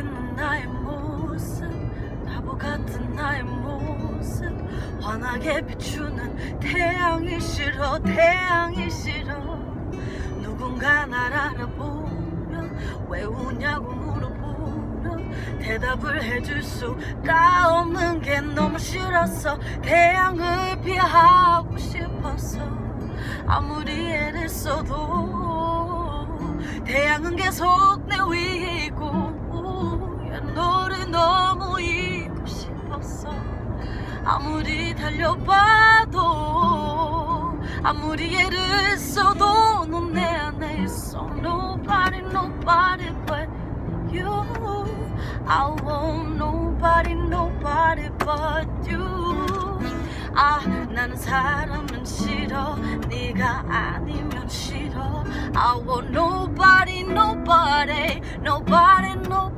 있는 나의 모습 바보 같은 나의 모습. 환하게 비추는 태양이 싫어 태양이 싫어. 누군가 날 알아보면 왜 우냐고 물어보면 대답을 해줄 수가 없는 게 너무 싫었어 태양을 피하고 싶었어 아무리 애를 써도 태양은 계속 내 위에 있고 아무리 달려봐도 아무리 애를 써도 넌 내 안에 있어 Nobody nobody but you I want nobody nobody but you 아 나는 사람은 싫어 네가 아니면 싫어 I want nobody